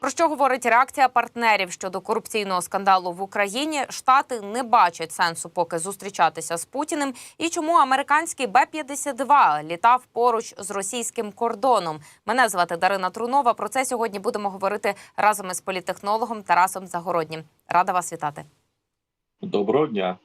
Про що говорить реакція партнерів щодо корупційного скандалу в Україні? Штати не бачать сенсу поки зустрічатися з Путіним. І чому американський Б-52 літав поруч з російським кордоном? Мене звати Дарина Трунова. Про це сьогодні будемо говорити разом із політехнологом Тарасом Загороднім. Рада вас вітати. Доброго дня.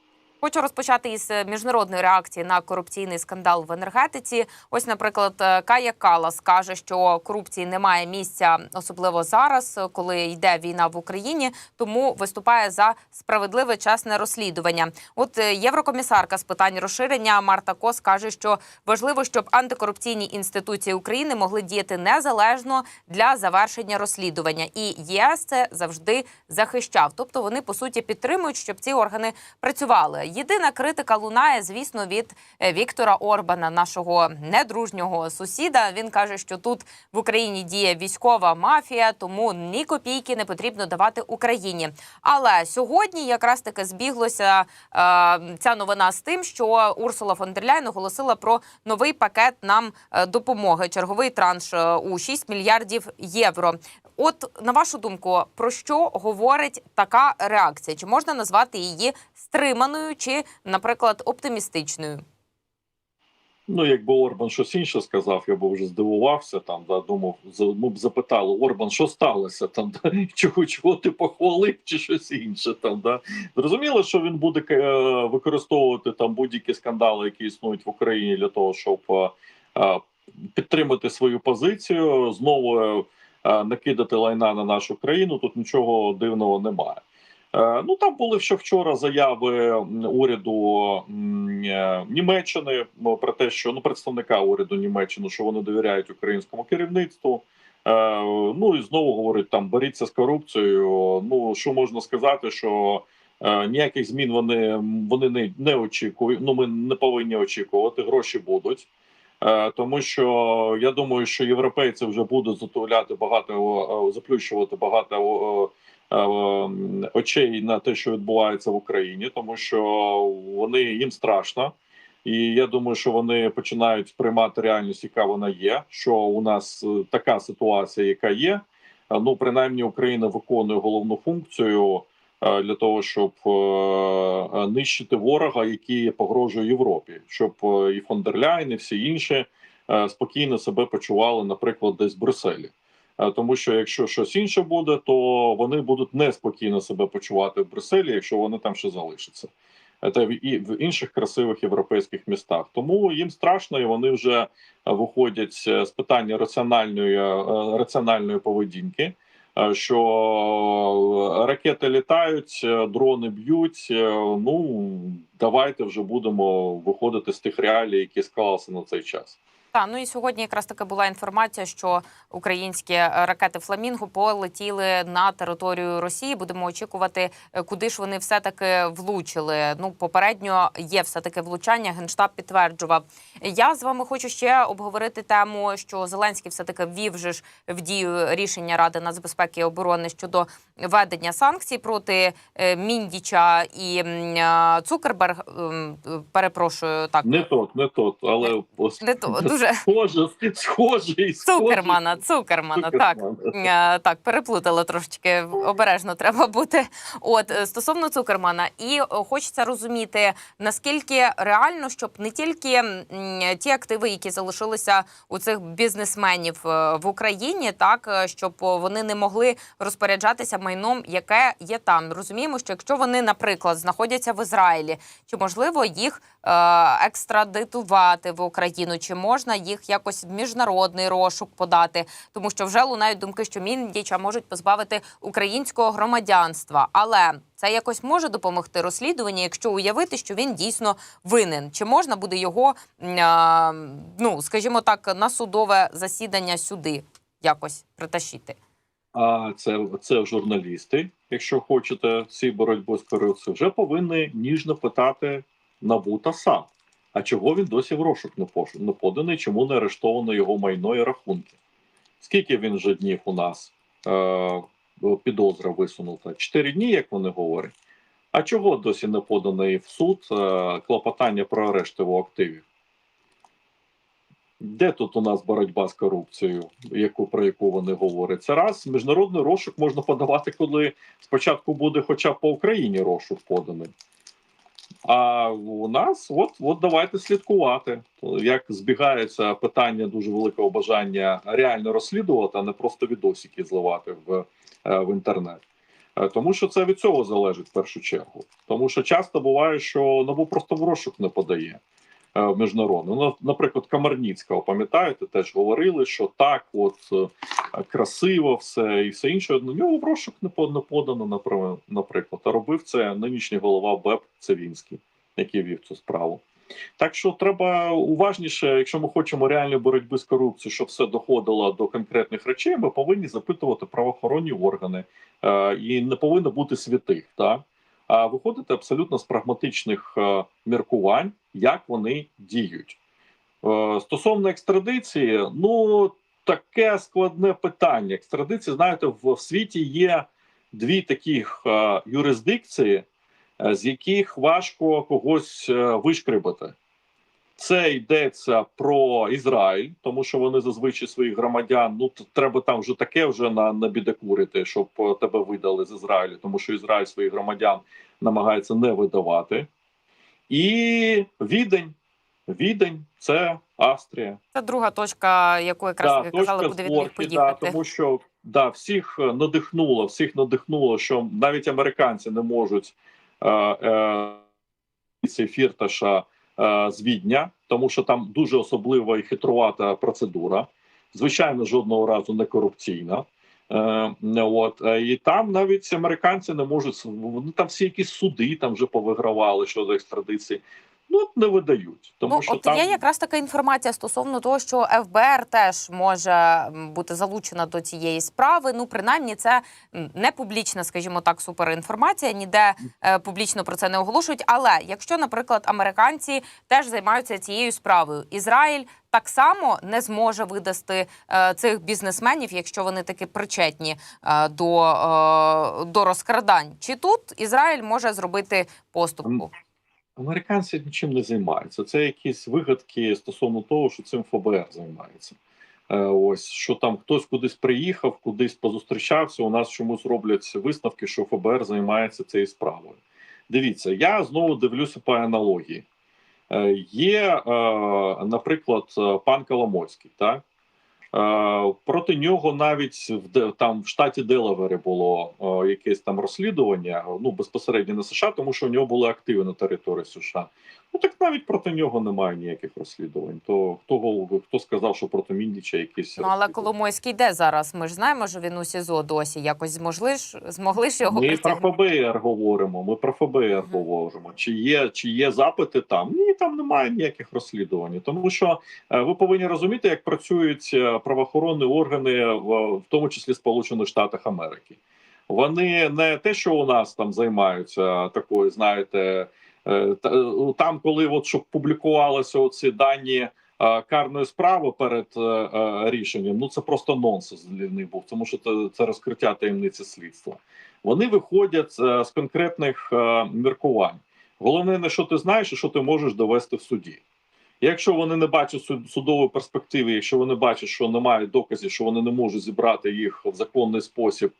Хочу розпочати із е, міжнародної реакції на корупційний скандал в енергетиці. Ось, наприклад, е, Кая Калас каже, що корупції немає місця, особливо зараз, е, коли йде війна в Україні. Тому виступає за справедливе чесне розслідування. От єврокомісарка з питань розширення Марта Кос каже, що важливо, щоб антикорупційні інституції України могли діяти незалежно для завершення розслідування. І ЄС це завжди захищав. Тобто вони по суті підтримують, щоб ці органи працювали. Єдина критика лунає, звісно, від е, Віктора Орбана, нашого недружнього сусіда. Він каже, що тут в Україні діє військова мафія, тому ні копійки не потрібно давати Україні. Але сьогодні якраз таки збіглося е, ця новина з тим, що Урсула фон дер Ляйн оголосила про новий пакет нам е, допомоги, черговий транш е, у 6 мільярдів євро. От на вашу думку, про що говорить така реакція? Чи можна назвати її стриманою, чи, наприклад, оптимістичною? Ну, якби Орбан щось інше сказав, я б вже здивувався. Там да думав, ми б запитали Орбан, що сталося там, да, чого, чого ти похвалив, чи щось інше там. Да зрозуміло, що він буде е, використовувати там будь-які скандали, які існують в Україні, для того, щоб е, е, підтримати свою позицію, знову накидати лайна на нашу країну. Тут нічого дивного немає. Е, Ну там були ще вчора заяви уряду е, Німеччини про те, що ну представника уряду Німеччини, що вони довіряють українському керівництву. Е, Ну і знову говорить там боріться з корупцією. Ну що можна сказати, що ніяких змін вони вони не, не очікують. Ну ми не повинні очікувати. Гроші будуть. Тому що я думаю, що європейці вже будуть затуляти багато, заплющувати багато очей на те, що відбувається в Україні, тому що вони їм страшно, і я думаю, що вони починають сприймати реальність, яка вона є. Що у нас е, така ситуація, яка є. Е, Ну, принаймні, Україна виконує головну функцію е, для того, щоб е, е, нищити ворога, який погрожує Європі, щоб е, і фон дер Ляйн, і всі інші е, спокійно себе почували, наприклад, десь в Брюсселі. Е, Тому що якщо щось інше буде, то вони будуть неспокійно себе почувати в Брюсселі, якщо вони там ще залишаться. Е, Та і в інших красивих європейських містах. Тому їм страшно, і вони вже е, виходять з питання раціональної раціональної поведінки. Що ракети літають, дрони б'ють. Ну давайте вже будемо виходити з тих реалій, які склалися на цей час. Та ну і сьогодні якраз таки була інформація, що українські е, ракети Фламінго полетіли на територію Росії. Будемо очікувати, е, куди ж вони все таки влучили. Ну попередньо є все таки влучання. Генштаб підтверджував. Я з вами хочу ще обговорити тему, що Зеленський все таки ввів же ж в дію рішення Ради нацбезпеки і оборони щодо введення санкцій проти е, Міндіча і Цукерберг. Ем, Перепрошую так. Не тот, не тот, але Не то дуже схоже, схожий, схожий. Цукермана, Цукермана, так. Е, Так, переплутала трошечки. Обережно треба бути. От е, стосовно Цукермана, і е, хочеться розуміти, наскільки реально, щоб не тільки ті активи, які залишилися у цих бізнесменів в Україні, так щоб вони не могли розпоряджатися майном, яке є там. Розуміємо, що якщо вони, наприклад, знаходяться в Ізраїлі, чи можливо їх екстрадитувати в Україну, чи можна їх якось в міжнародний розшук подати, тому що вже лунають думки, що Міндіча можуть позбавити українського громадянства, але це якось може допомогти розслідуванню, якщо уявити, що він дійсно винен. Чи можна буде його, ну скажімо так, на судове засідання сюди якось притащити? А це, це журналісти, якщо хочете ці боротьбу з корупцією, вже повинні ніжно питати НАБУ та САП. А чого він досі в розшук не поданий? Чому не арештовано його майно і рахунки? Скільки він вже днів у нас е, підозра висунута? Чотири дні, як вони говорять. А чого досі не поданий в суд е, клопотання про арешт його активів? Де тут у нас боротьба з корупцією, яку про яку вони говорять? Це раз міжнародний розшук можна подавати, коли спочатку буде хоча б по Україні розшук поданий. А у нас, от, от давайте слідкувати, як збігається питання дуже великого бажання реально розслідувати, а не просто відосики зливати в, е, в інтернет. Е, Тому що це від цього залежить в першу чергу. Тому що часто буває, що НАБУ просто в розшук не подає е, в міжнародний. Ну, наприклад, Камарніцького, пам'ятаєте, теж говорили, що так, от е, красиво все і все інше. На нього в розшук не по- не подано, напри- наприклад. А робив це нинішній голова БЕП Цевінський, який вів цю справу. Так що треба уважніше, якщо ми хочемо реальної боротьби з корупцією, щоб все доходило до конкретних речей, ми повинні запитувати правоохоронні органи е, і не повинно бути святих, так? Виходити абсолютно з прагматичних е, міркувань, як вони діють. Е, стосовно екстрадиції, ну таке складне питання. Екстрадиції, знаєте, в, світі є дві таких е, юрисдикції, з яких важко когось вишкребати. Це йдеться про Ізраїль, тому що вони зазвичай своїх громадян. Ну треба там вже таке вже на, на бідекурити, щоб е, тебе видали з Ізраїлю, тому що Ізраїль своїх громадян намагається не видавати. І відень. Відень це Австрія. Це друга точка, яку якраз Да, ви казали, буде від них зборки, да, тому що да, всіх е, надихнуло, всіх надихнуло, що навіть американці не можуть е, е, фірташа з Відня, тому що там дуже особлива і хитрувата процедура. Звичайно, жодного разу не корупційна. Е, от е, і там навіть американці не можуть вони там всі якісь суди там вже повигравали щодо екстрадиції. Ну не видають, тому ну, що от там є якраз така інформація стосовно того, що ФБР теж може бути залучена до цієї справи. Ну, принаймні, це не публічна, скажімо так, суперінформація, ніде е, публічно про це не оголошують. Але якщо, наприклад, американці теж займаються цією справою, Ізраїль так само не зможе видасти е, цих бізнесменів, якщо вони таки причетні е, до, е, до розкрадань. Чи тут Ізраїль може зробити поступку? Американці нічим не займаються. Це якісь вигадки стосовно того, що цим ФБР займається. Е, ось що там хтось кудись приїхав, кудись позустрічався. У нас чомусь роблять висновки, що ФБР займається цією справою. Дивіться, я знову дивлюся по аналогії. Е, є, е, наприклад, пан Коломойський, так? Е, Проти нього навіть в там в штаті Делавері було е, якесь там розслідування, ну безпосередньо на США, тому що у нього були активи на території США. Ну так навіть проти нього немає ніяких розслідувань. То хто хто сказав, що проти Міндіча якісь Ну, але? Коломойський де зараз? Ми ж знаємо, що він у СІЗО досі. Якось змогли ж змогли ж його Ми про? ФБР говоримо. Ми про ФБР Мгм. говоримо. Чи є, чи є запити там? Ні, там немає ніяких розслідувань. Тому що е, ви повинні розуміти, як працюють правоохоронні органи, в, в тому числі Сполучених Штатах Америки. Вони не те, що у нас там займаються такою, знаєте, е, е, там, коли от щоб публікувалися оці дані. е, Карної справи перед е, е, рішенням ну це просто нонсенс них був, тому що це, це розкриття таємниці слідства. Вони виходять е, з конкретних е, міркувань. Головне, не що ти знаєш, і що ти можеш довести в суді. Якщо вони не бачать суд- судової перспективи, якщо вони бачать, що немає доказів, що вони не можуть зібрати їх в законний спосіб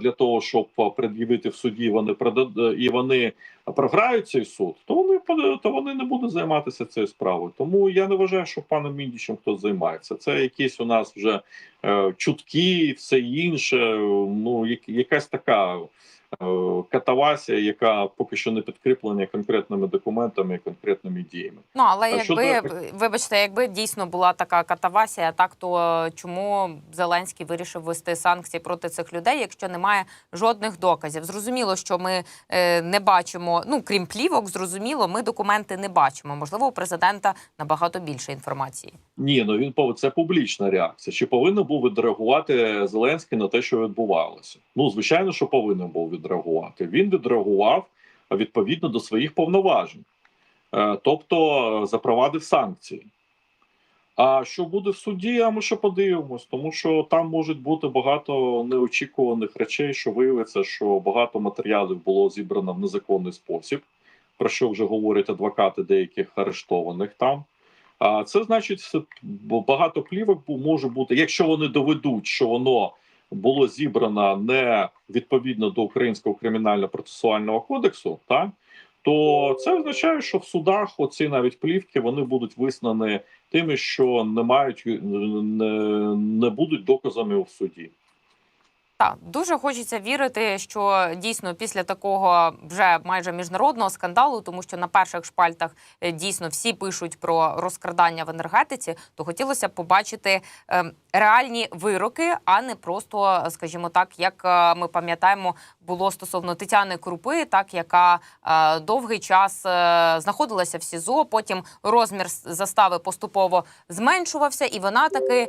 для того, щоб пред'явити в суді, вони і вони програють цей суд, то вони то вони не будуть займатися цією справою. Тому я не вважаю, що паном Міндічем хтось займається. Це якісь у нас вже е, чутки, все інше. Ну як- якась така е, катавасія, яка поки що не підкріплена конкретними документами і конкретними діями. Ну але А якби щодо- вибачте, якби дійсно була така катавасія, так то е, чому Зеленський вирішив ввести санкції проти цих людей, якщо немає жодних доказів? Зрозуміло, що ми е, не бачимо. Ну крім плівок, зрозуміло, ми документи не бачимо. Можливо, у президента набагато більше інформації. Ні, ну він це публічна реакція. Чи повинен був відреагувати Зеленський на те, що відбувалося? Ну звичайно, що повинен був відреагувати. Він відреагував відповідно до своїх повноважень, Е, тобто е, запровадив санкції. А що буде в суді? А ми ще подивимось, тому що там можуть бути багато неочікуваних речей, що виявиться, що багато матеріалів було зібрано в незаконний спосіб, про що вже говорять адвокати деяких арештованих там. А це значить, багато плівок може бути, якщо вони доведуть, що воно було зібрано не відповідно до українського кримінально-процесуального кодексу, та то це означає, що в судах оці навіть плівки вони будуть визнані тими, що не мають не, не будуть доказами в суді. Так, дуже хочеться вірити, що дійсно після такого вже майже міжнародного скандалу, тому що на перших шпальтах е, дійсно всі пишуть про розкрадання в енергетиці, то хотілося б побачити е, реальні вироки, а не просто, скажімо так, як е, ми пам'ятаємо, було стосовно Тетяни Крупи, так яка е, довгий час знаходилася в СІЗО. Потім розмір застави поступово зменшувався, і вона таки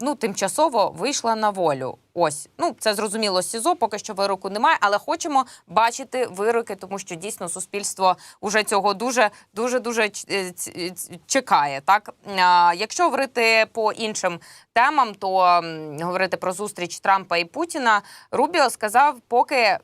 ну тимчасово вийшла на волю. Ось ну це зрозуміло СІЗО. Поки що вироку немає, але хочемо бачити вироки, тому що дійсно суспільство уже цього дуже дуже дуже е, ц- чекає. Так якщо говорити по іншим темам, то говорити про зустріч Трампа і Путіна, Рубіо сказав, поки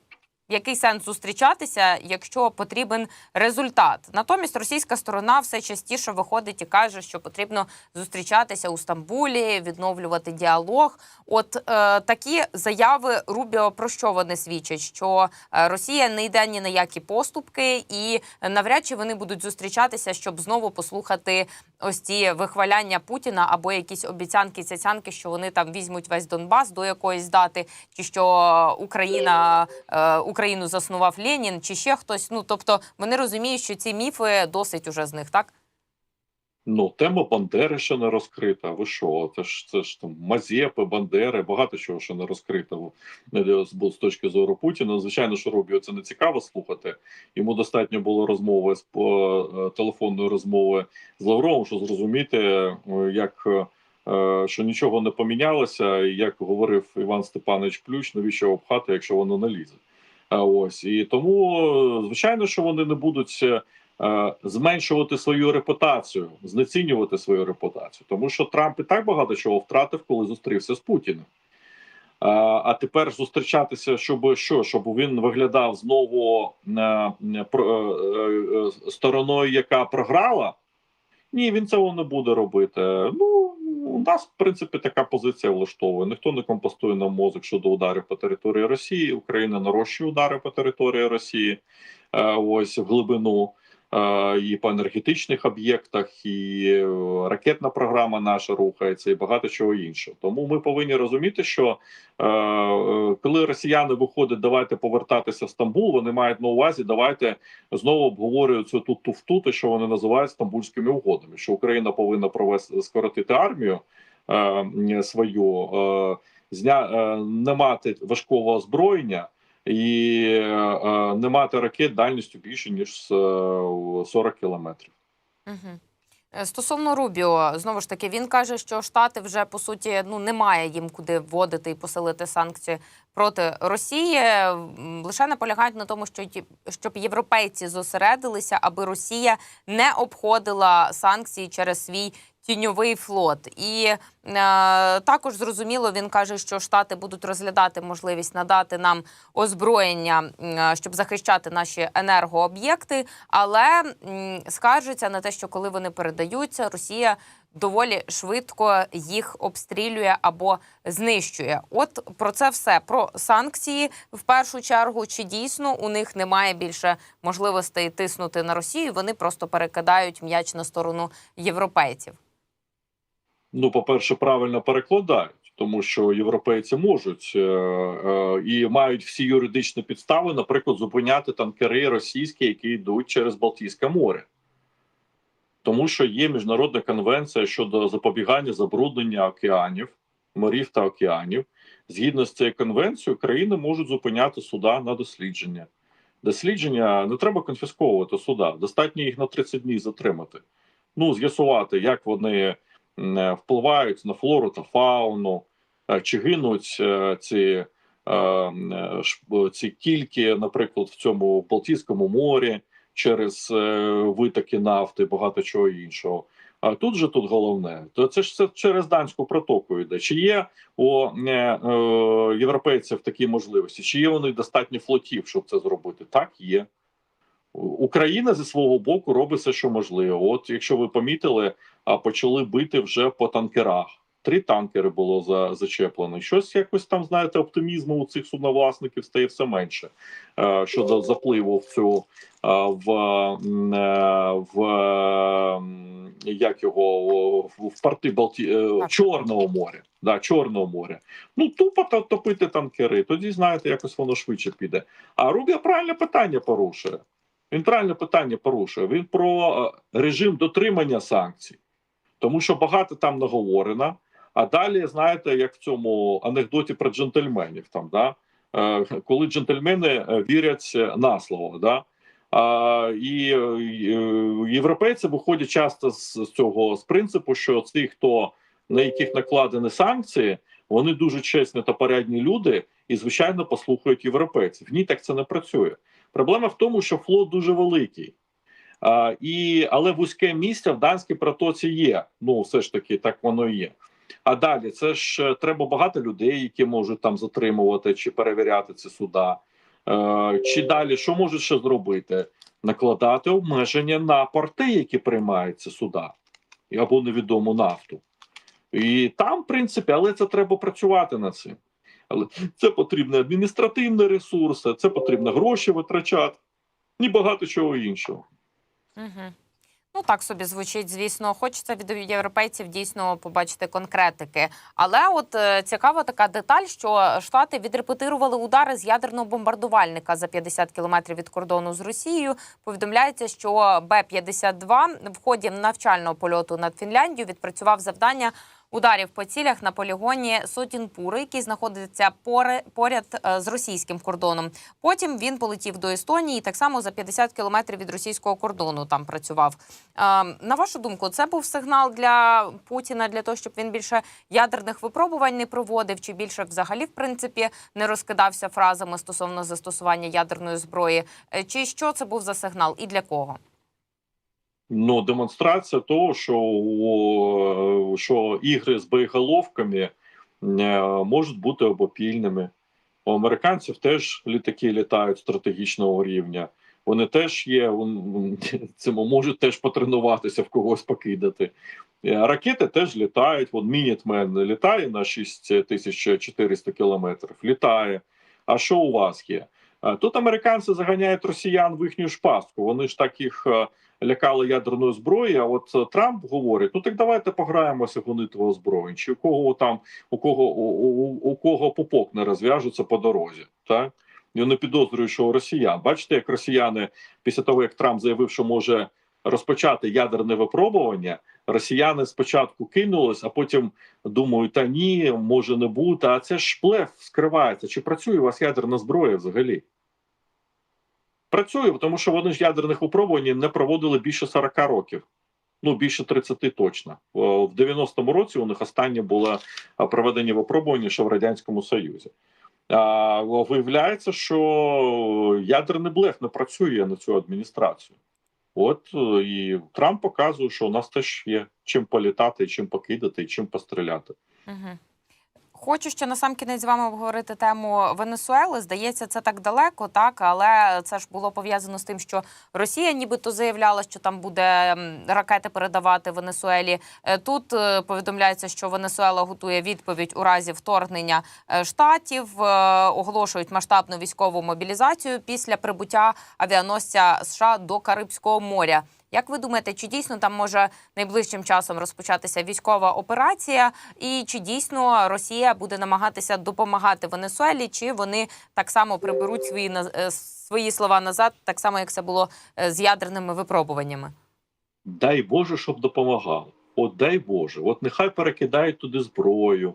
який сенс зустрічатися, якщо потрібен результат. Натомість російська сторона все частіше виходить і каже, що потрібно зустрічатися у Стамбулі, відновлювати діалог. От е, такі заяви Рубіо про що вони свідчать? Що е, Росія не йде ні на які поступки, і навряд чи вони будуть зустрічатися, щоб знову послухати ось ці вихваляння Путіна або якісь обіцянки, цяцянки, що вони там візьмуть весь Донбас до якоїсь дати, чи що Україна е, Україну заснував Ленін, чи ще хтось. Ну тобто вони розуміють, що ці міфи досить уже з них, так? Ну, тема Бандери ще не розкрита. Ви що? Це ж це ж там Мазепи, Бандери, багато чого ще не розкрито з, з точки зору Путіна. Звичайно, що Рубіо це не цікаво слухати. Йому достатньо було розмови з по е, телефонної розмови з Лавровим, що зрозуміти, е, як е, що нічого не помінялося, як говорив Іван Степанович Плющ, навіщо обхати, якщо воно не лізе. А ось і тому, е, звичайно, що вони не будуть. е, е, зменшувати свою репутацію, знецінювати свою репутацію, тому що Трамп і так багато чого втратив, коли зустрівся з Путіним. А, тепер зустрічатися, щоб що, щоб він виглядав знову е, е, е, е, стороною, яка програла. Ні, він цього не буде робити. Ну у нас, в принципі, така позиція влаштовує. Ніхто не компостує на мозок щодо ударів по території Росії. Україна нарощує удари по території Росії. е, Ось в глибину і по енергетичних об'єктах, і е, ракетна програма наша рухається, і багато чого іншого. Тому ми повинні розуміти, що е, е, коли росіяни виходять, давайте повертатися в Стамбул, вони мають на увазі, давайте знову обговорюють цю тут туфту, те, що вони називають стамбульськими угодами, що Україна повинна провести скоротити армію свою, зня, не мати важкого озброєння. І е, не мати ракет дальністю більше ніж е, 40 кілометрів. Угу. Стосовно Рубіо, знову ж таки, він каже, що Штати вже по суті ну немає їм куди вводити і посилити санкції проти Росії. Лише наполягають на тому, що щоб європейці зосередилися, аби Росія не обходила санкції через свій тіньовий флот. І е, також зрозуміло, він каже, що Штати будуть розглядати можливість надати нам озброєння, м, щоб захищати наші енергооб'єкти, але м, скаржиться на те, що коли вони передаються, Росія доволі швидко їх обстрілює або знищує. От про це все про санкції в першу чергу. Чи дійсно у них немає більше можливостей тиснути на Росію? Вони просто перекидають м'яч на сторону європейців. Ну, по-перше, правильно перекладають, тому що європейці можуть е, е, і мають всі юридичні підстави, наприклад, зупиняти танкери російські, які йдуть через Балтійське море. Тому що є міжнародна конвенція щодо запобігання забруднення океанів, морів та океанів. Згідно з цією конвенцією, країни можуть зупиняти суда на дослідження. Дослідження не треба конфісковувати суда, достатньо їх на 30 днів затримати. Ну, з'ясувати, як вони впливають на флору та фауну, е, чи гинуть е, ці, е, е, ці кільки, наприклад, в цьому Балтійському морі через е, витоки нафти, багато чого іншого. А тут же тут головне, то це ж це через данську протоку йде. Чи є у е, е, європейців такі можливості? Чи є них достатньо флотів, щоб це зробити? Так, є. Україна зі свого боку робить все, що можливо. От, якщо ви помітили, а почали бити вже по танкерах. Три танкери було за зачеплено. Щось якось там знаєте, оптимізму у цих судновласників стає все менше е, щодо запливу в цю е, в, е, в м, як його в- в порти Балті е, Чорного моря. Да, Чорного моря. Ну тупо та- топити танкери. Тоді знаєте, якось воно швидше піде. А Рубія правильне питання порушує. Він правильне питання порушує. Він про е, режим дотримання санкцій, тому що багато там наговорено. А далі, знаєте, як в цьому анекдоті про джентльменів, там да е, коли джентльмени е, вірять на слово, да. А, і європейці виходять часто з цього з принципу, що ці, хто на яких накладені санкції, вони дуже чесні та порядні люди, і звичайно послухають європейців. Ні, так це не працює. Проблема в тому, що флот дуже великий. А, і, але вузьке місце в Данській протоці є. Ну, все ж таки, так воно і є. А далі це ж е, треба багато людей, які можуть там затримувати чи перевіряти ці суда. Е, чи далі що можуть ще зробити? Накладати обмеження на порти, які приймають ці суда, або невідому нафту. І там, в принципі, але це треба працювати над цим. Але це потрібні адміністративні ресурси, це потрібно гроші витрачати і багато чого іншого. Угу. Ну так собі звучить, звісно. Хочеться від європейців дійсно побачити конкретики. Але от е, цікава така деталь, що штати відрепетирували удари з ядерного бомбардувальника за 50 кілометрів від кордону з Росією. Повідомляється, що Б-52 в ході навчального польоту над Фінляндією відпрацював завдання ударів по цілях на полігоні Сотінпури, який знаходиться поряд е, з російським кордоном. Потім він полетів до Естонії, так само за 50 кілометрів від російського кордону там працював. Е, На вашу думку, це був сигнал для Путіна для того, щоб він більше ядерних випробувань не проводив, чи більше взагалі в принципі не розкидався фразами стосовно застосування ядерної зброї? Е, Чи що це був за сигнал і для кого? Ну, демонстрація того, що, що ігри з боєголовками е, можуть бути обопільними. У американців теж літаки літають стратегічного рівня. Вони теж є, цим можуть теж потренуватися в когось покидати. Е, Ракети теж літають. Вон Мінітмен літає на 6400 кілометрів. Літає. А що у вас є? Е, Тут американці заганяють росіян в їхню ж пастку. Вони ж так їх е, лякали ядерною зброєю. А от е, Трамп говорить: ну так давайте пограємося в гонитву озброєнь. Чи у кого там у кого у, у, у кого попок не розв'яжуться по дорозі? Так я не підозрюю, що у росіян. Бачите, як росіяни після того, як Трамп заявив, що може розпочати ядерне випробування, росіяни спочатку кинулись, а потім думають, та ні, може не бути. А це ж блеф скривається. Чи працює у вас ядерна зброя взагалі? Працює, тому що вони ж ядерних випробувань не проводили більше 40 років. Ну, більше 30 точно. В 90-му році у них останнє було проведення випробування ще в Радянському Союзі. А, виявляється, що ядерний блеф не працює на цю адміністрацію. От е, і Трамп показує, що у нас теж є чим політати, чим покидати, чим постріляти. Угу. Хочу ще на сам кінець з вами обговорити тему Венесуели. Здається, це так далеко, так але це ж було пов'язано з тим, що Росія нібито заявляла, що там буде ракети передавати Венесуелі. Е, Тут е, повідомляється, що Венесуела готує відповідь у разі вторгнення е, штатів, оголошують масштабну військову мобілізацію після прибуття авіаносця США до Карибського моря. Як ви думаєте, чи дійсно там може найближчим часом розпочатися військова операція, і чи дійсно Росія буде намагатися допомагати Венесуелі, чи вони так само приберуть свої е, свої слова назад, так само як це було е, з ядерними випробуваннями? Дай Боже, щоб допомагав. От дай Боже, от нехай перекидають туди зброю,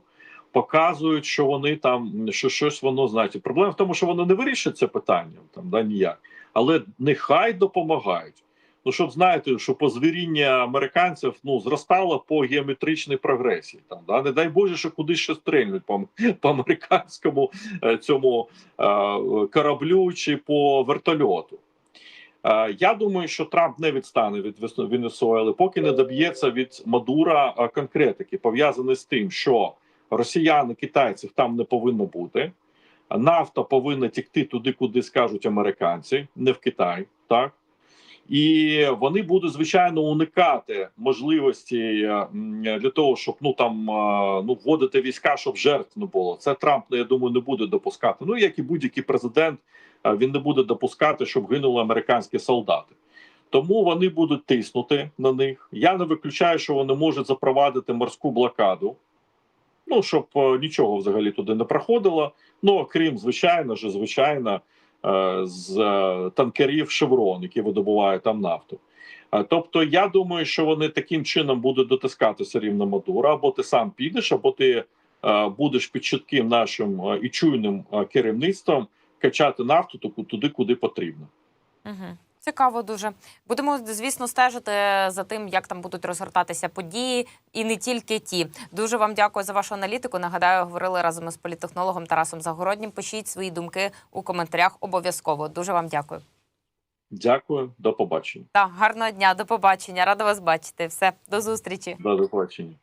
показують, що вони там що щось воно знають. Проблема в тому, що воно не вирішить це питання там да ніяк, але нехай допомагають. Ну, щоб знаєте, що позвіріння американців ну зростало по геометричній прогресії. Там да не дай Боже, що кудись ще стрельнуть по, по американському е, цьому е, кораблю чи по вертольоту. Е, Я думаю, що Трамп не відстане від Венесуели, поки не доб'ється від Мадура конкретики, пов'язаної з тим, що росіяни, китайців там не повинно бути. Нафта повинна тікти туди, куди скажуть американці, не в Китай. Так І вони будуть звичайно уникати можливості е, для того, щоб ну там е, ну вводити війська, щоб жертв не було. Це Трамп, я думаю, не буде допускати. Ну як і будь-який президент, е, він не буде допускати, щоб гинули американські солдати. Тому вони будуть тиснути на них. Я не виключаю, що вони можуть запровадити морську блокаду. Ну щоб нічого взагалі туди не проходило. Ну окрім звичайно ж, звичайно, з е, танкерів Шеврон, які видобувають там нафту. Е, Тобто, я думаю, що вони таким чином будуть дотискатися рівно Мадура, або ти сам підеш, або ти е, будеш під чітким нашим е, і чуйним е, керівництвом качати нафту туди, куди потрібно. Угу. Цікаво дуже. Будемо, звісно, стежити за тим, як там будуть розгортатися події, і не тільки ті. Дуже вам дякую за вашу аналітику. Нагадаю, говорили разом із політтехнологом Тарасом Загороднім. Пишіть свої думки у коментарях обов'язково. Дуже вам дякую. Дякую, до побачення. Так, гарного дня, до побачення. Рада вас бачити. Все, до зустрічі. До побачення.